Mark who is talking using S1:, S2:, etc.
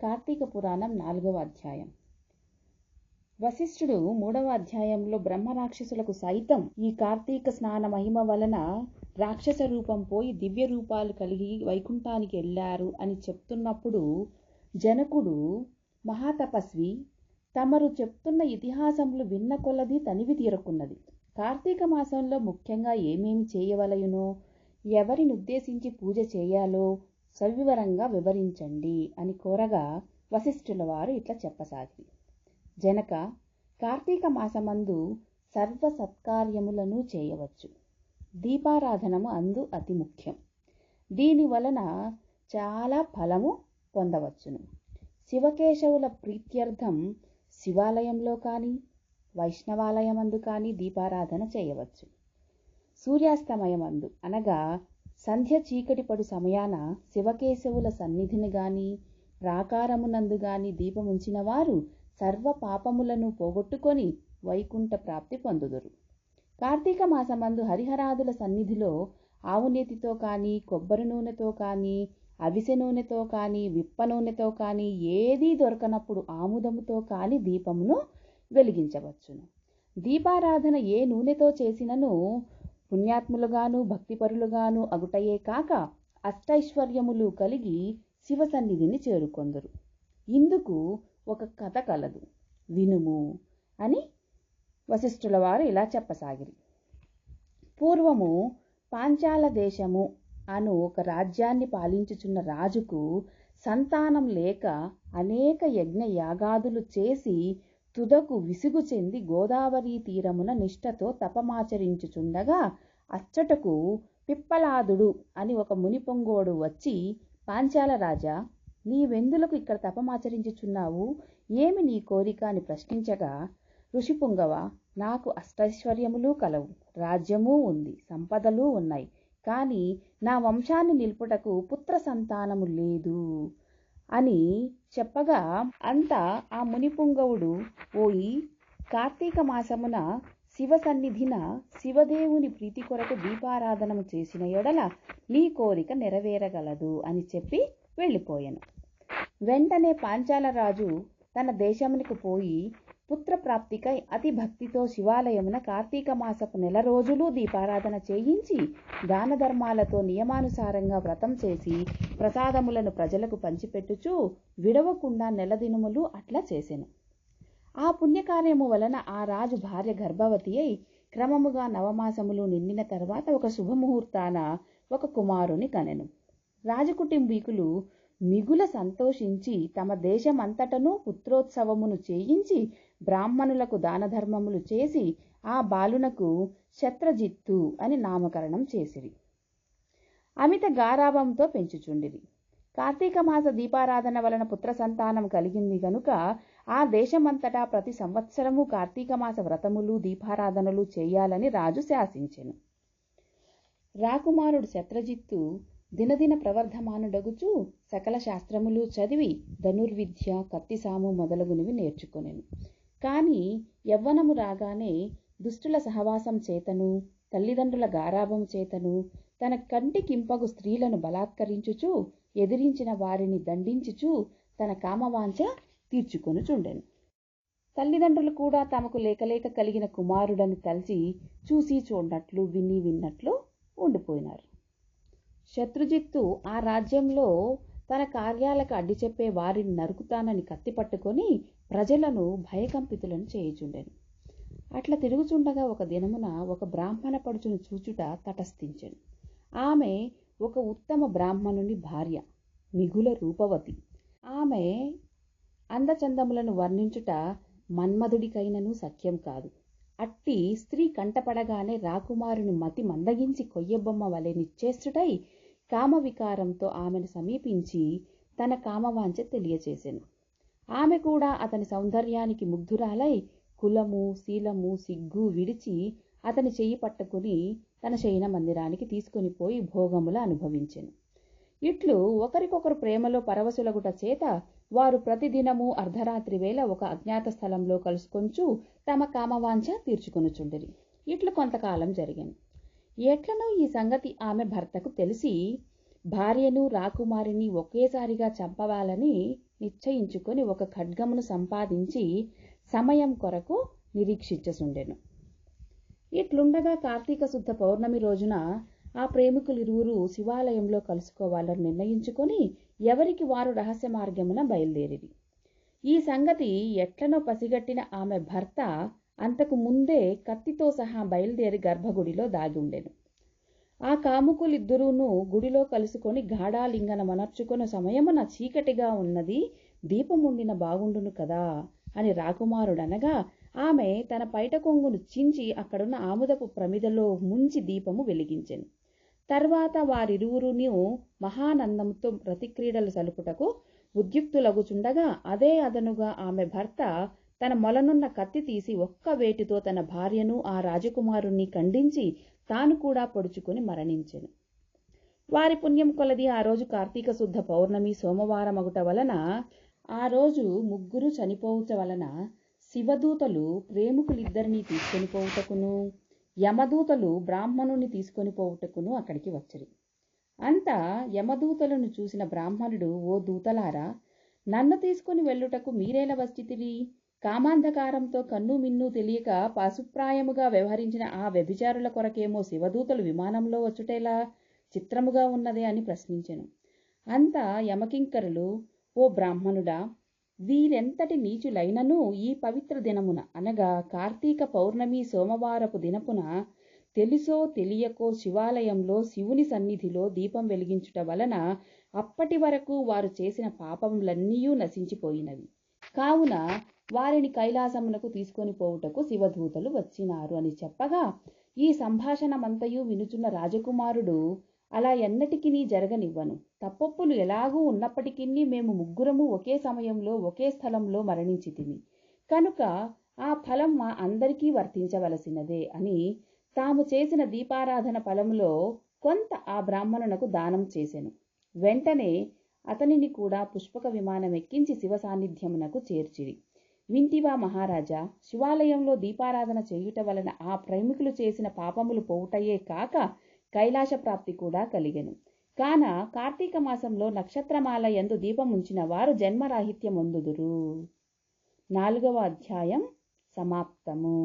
S1: కార్తీక పురాణం నాలుగవ అధ్యాయం. వశిష్ఠుడు మూడవ అధ్యాయంలో బ్రహ్మ రాక్షసులకు సైతం ఈ కార్తీక స్నాన మహిమ వలన రాక్షస రూపం పోయి దివ్య రూపాలు కలిగి వైకుంఠానికి వెళ్ళారు అని చెప్తున్నప్పుడు జనకుడు మహాతపస్వి తమరు చెప్తున్న ఇతిహాసములు విన్న కొలది తనివి తీరకున్నది. కార్తీక మాసంలో ముఖ్యంగా ఏమేమి చేయవలయునో ఎవరిని ఉద్దేశించి పూజ చేయాలో సవివరంగా వివరించండి అని కోరగా వశిష్ఠుల వారు ఇట్లా చెప్పసాగి జనక కార్తీక మాసమందు సర్వ సత్కార్యములను చేయవచ్చు. దీపారాధనము అందు అతి ముఖ్యం. దీని వలన చాలా ఫలము పొందవచ్చును. శివకేశవుల ప్రీత్యర్థం శివాలయంలో కానీ వైష్ణవాలయమందు కానీ దీపారాధన చేయవచ్చు. సూర్యాస్తమయమందు అనగా సంధ్య చీకటి పడు సమయాన శివకేశవుల సన్నిధిని గాని ప్రాకారమునందు గాని దీపముంచిన వారు సర్వ పాపములను పోగొట్టుకొని వైకుంఠ ప్రాప్తి పొందుదురు. కార్తీక మాసమందు హరిహరాదుల సన్నిధిలో ఆవునేతితో కానీ కొబ్బరి నూనెతో కానీ అవిసె నూనెతో కానీ విప్ప నూనెతో కానీ ఏదీ దొరకనప్పుడు ఆముదముతో కానీ దీపమును వెలిగించవచ్చును. దీపారాధన ఏ నూనెతో చేసినను పుణ్యాత్ములుగాను భక్తిపరులుగాను అగుటయే కాక అష్టైశ్వర్యములు కలిగి శివ సన్నిధిని చేరుకొందరు. ఇందుకు ఒక కథ కలదు. వినుము అని వశిష్ఠుల వారు ఇలా చెప్పసాగిరి. పూర్వము పాంచాల దేశము అను ఒక రాజ్యాన్ని పాలించుచున్న రాజుకు సంతానం లేక అనేక యజ్ఞ యాగాదులు చేసి తుదకు విసుగు చెంది గోదావరి తీరమున నిష్ఠతో తపమాచరించుచుండగా అచ్చటకు పిప్పలాదుడు అని ఒక మునిపొంగోడు వచ్చి పాంచాల రాజా నీవెందులకు ఇక్కడ తపమాచరించుచున్నావు? ఏమి నీ కోరిక? అని ప్రశ్నించగా ఋషిపుంగవ నాకు అష్టైశ్వర్యములు కలవు. రాజ్యము ఉంది సంపదలు ఉన్నాయి. కానీ నా వంశాన్ని నిలుపుటకు పుత్ర సంతానము లేదు. అని చెప్పగా అంతా ఆ మునిపుంగవుడు పోయి కార్తీక మాసమున శివ సన్నిధిన శివదేవుని ప్రీతి కొరకు దీపారాధనము చేసిన ఎడల నీ కోరిక నెరవేరగలదు అని చెప్పి వెళ్ళిపోయాను. వెంటనే పాంచాలరాజు తన దేశమునికి పోయి పుత్రప్రాప్తికై అతి భక్తితో శివాలయమున కార్తీక మాసపు నెల రోజులు దీపారాధన చేయించి దాన ధర్మాలతో నియమానుసారంగా వ్రతం చేసి ప్రసాదములను ప్రజలకు పంచిపెట్టుచూ విడవకుండా నెల దినములు అట్లా చేసెను. ఆ పుణ్యకార్యము వలన ఆ రాజు భార్య గర్భవతి అయి క్రమముగా నవమాసములు నిండిన తర్వాత ఒక శుభముహూర్తాన ఒక కుమారుని కనెను. రాజకుటుంబీకులు మిగుల సంతోషించి తమ దేశమంతటను పుత్రోత్సవమును చేయించి బ్రాహ్మణులకు దానధర్మములు చేసి ఆ బాలునకు శత్రజిత్తు అని నామకరణం చేసిరి. అమిత గారాభంతో పెంచుచుండిరి. కార్తీక మాస దీపారాధన వలన పుత్ర సంతానం కలిగింది గనుక ఆ దేశమంతటా ప్రతి సంవత్సరము కార్తీక మాస వ్రతములు దీపారాధనలు చేయాలని రాజు శాసించెను. రాకుమారుడు శత్రజిత్తు దినదిన ప్రవర్ధమానుడగుచు సకల శాస్త్రములు చదివి ధనుర్విద్య కత్తిసాము మొదలగునవి నేర్చుకొనెను. కానీ యవ్వనము రాగానే దుష్టుల సహవాసం చేతను తల్లిదండ్రుల గారాభం చేతను తన కంటికింపగు స్త్రీలను బలాత్కరించుచు ఎదిరించిన వారిని దండించుచు తన కామవాంఛ తీర్చుకొనుచుండెను. తల్లిదండ్రులు కూడా తమకు లేకలేక కలిగిన కుమారుడని తలచి చూసి చూడనట్లు విని విన్నట్లు ఉండిపోయినారు. శత్రుజిత్తు ఆ రాజ్యంలో తన కార్యాలకు అడ్డి చెప్పే వారిని నరుకుతానని కత్తి పట్టుకొని ప్రజలను భయకంపితులను చేయుచుండెను. అట్లా తిరుగుచుండగా ఒక దినమున ఒక బ్రాహ్మణ పడుచును చూచుట తటస్థించెను. ఆమె ఒక ఉత్తమ బ్రాహ్మణుని భార్య మిగుల రూపవతి. ఆమె అందచందములను వర్ణించుట మన్మధుడికైనను సఖ్యం కాదు. అట్టి స్త్రీ కంటపడగానే రాకుమారుని మతి మందగించి కొయ్యబొమ్మ వలె నిశ్చేష్టుడై కామవికారంతో ఆమెను సమీపించి తన కామవాంఛ తెలియచేసెను. ఆమె కూడా అతని సౌందర్యానికి ముగ్ధురాలై కులము శీలము సిగ్గు విడిచి అతని చెయ్యి పట్టుకుని తన శయన మందిరానికి తీసుకుని పోయి భోగముల అనుభవించెను. ఇట్లు ఒకరికొకరు ప్రేమలో పరవశులగుట చేత వారు ప్రతిదినము అర్ధరాత్రి వేళ ఒక అజ్ఞాత స్థలంలో కలుసుకొంచు తమ కామవాంఛ తీర్చుకొనుచుండిరి. ఇట్లు కొంతకాలం జరిగాను. ఎట్లనో ఈ సంగతి ఆమె భర్తకు తెలిసి భార్యను రాకుమారిని ఒకేసారిగా చంపవాలని నిశ్చయించుకొని ఒక ఖడ్గమును సంపాదించి సమయం కొరకు నిరీక్షించసుండెను ఇట్లుండగా కార్తీక శుద్ధ పౌర్ణమి రోజున ఆ ప్రేమికులిరువురు శివాలయంలో కలుసుకోవాలని నిర్ణయించుకొని ఎవరికి వారు రహస్య మార్గమున బయలుదేరిరి. ఈ సంగతి ఎట్లనో పసిగట్టిన ఆమె భర్త అంతకు ముందే కత్తితో సహా బయలుదేరి గర్భగుడిలో దాగి ఉండెను. ఆ కాముకులిద్దరూను గుడిలో కలుసుకొని గాఢాలింగనమనర్చుకున్న సమయమున చీకటిగా ఉన్నది దీపముండిన బాగుండును కదా? అని రాకుమారుడనగా ఆమె తన పైట కొంగును చించి అక్కడున్న ఆముదపు ప్రమిదలో ముంచి దీపము వెలిగించెను. తర్వాత వారిరువురును మహానందంతో ప్రతిక్రీడలు సలుపుటకు ఉద్యుక్తులగుచుండగా అదే అదనుగా ఆమె భర్త తన మొలనున్న కత్తి తీసి ఒక్క వేటితో తన భార్యను ఆ రాజకుమారుణ్ణి ఖండించి తాను కూడా పొడుచుకుని మరణించెను. వారి పుణ్యం కొలది ఆ రోజు కార్తీక శుద్ధ పౌర్ణమి సోమవారమగుట వలన ఆ రోజు ముగ్గురు చనిపోవుట వలన శివదూతలు ప్రేమికులిద్దరినీ తీసుకొని పోవుటకును యమదూతలు బ్రాహ్మణుని తీసుకొని పోవుటకును అక్కడికి వచ్చరి అంతా యమదూతలను చూసిన బ్రాహ్మణుడు ఓ దూతలారా నన్ను తీసుకుని వెళ్ళుటకు మీరేలా వచ్చితిరి కామాంధకారంతో కన్ను మిన్ను తెలియక పాశుప్రాయముగా వ్యవహరించిన ఆ వ్యభిచారుల కొరకేమో శివదూతలు విమానంలో వచ్చుటేలా చిత్రముగా ఉన్నదే అని ప్రశ్నించెను. అంతా యమకింకరులు ఓ బ్రాహ్మణుడా వీరెంతటి నీచులైనను ఈ పవిత్ర దినమున అనగా కార్తీక పౌర్ణమి సోమవారపు దినపున తెలుసో తెలియకో శివాలయంలో శివుని సన్నిధిలో దీపం వెలిగించుట వలన అప్పటి వరకు వారు చేసిన పాపములన్నీయూ నశించిపోయినవి. కావున వారిని కైలాసమునకు తీసుకొని పోవుటకు శివదూతలు వచ్చినారు అని చెప్పగా ఈ సంభాషణమంతయు వినుచున్న రాజకుమారుడు అలా ఎన్నటికీ జరగనివ్వను. తప్పొప్పులు ఎలాగూ ఉన్నప్పటికీ మేము ముగ్గురము ఒకే సమయంలో ఒకే స్థలంలో మరణించి తిని కనుక ఆ ఫలం మా అందరికీ వర్తించవలసినదే అని తాము చేసిన దీపారాధన ఫలంలో కొంత ఆ బ్రాహ్మణునకు దానం చేసెను. వెంటనే అతనిని కూడా పుష్పక విమానం ఎక్కించి శివ సాన్నిధ్యమునకు చేర్చిరి. వింటివా మహారాజా శివాలయంలో దీపారాధన చేయుట వలన ఆ ప్రేమికులు చేసిన పాపములు పోవుటయే కాక కైలాస ప్రాప్తి కూడా కలిగెను. కాన కార్తీక మాసంలో నక్షత్రమాల ఎందు దీపముంచిన వారు జన్మరాహిత్యమొందుదురు. నాలుగవ అధ్యాయం సమాప్తము.